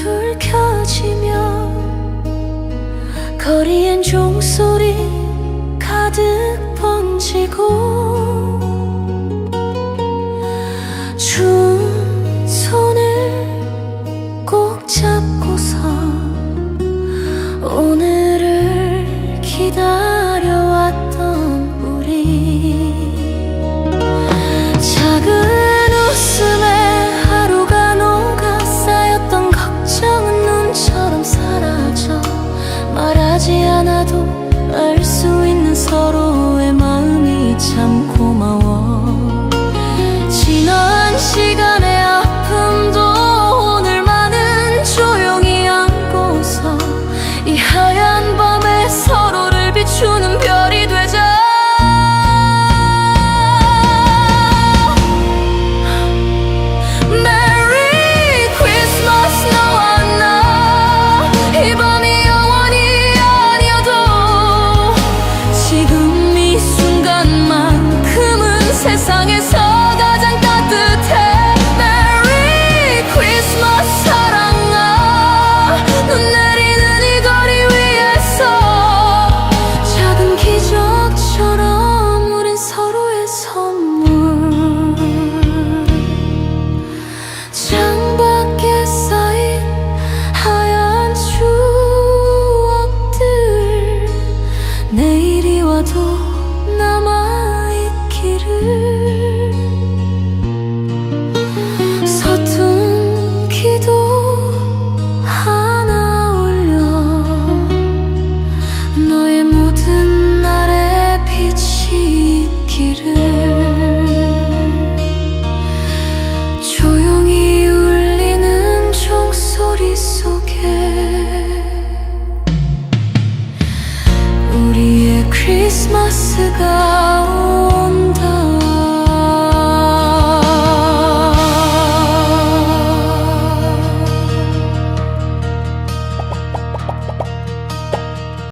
불둘 켜지며 거리엔 종소리 가득 번지고 준 손을 꼭 잡고서 오늘을 기다려 solo 내일이 와도 남아있기를 Christmas ago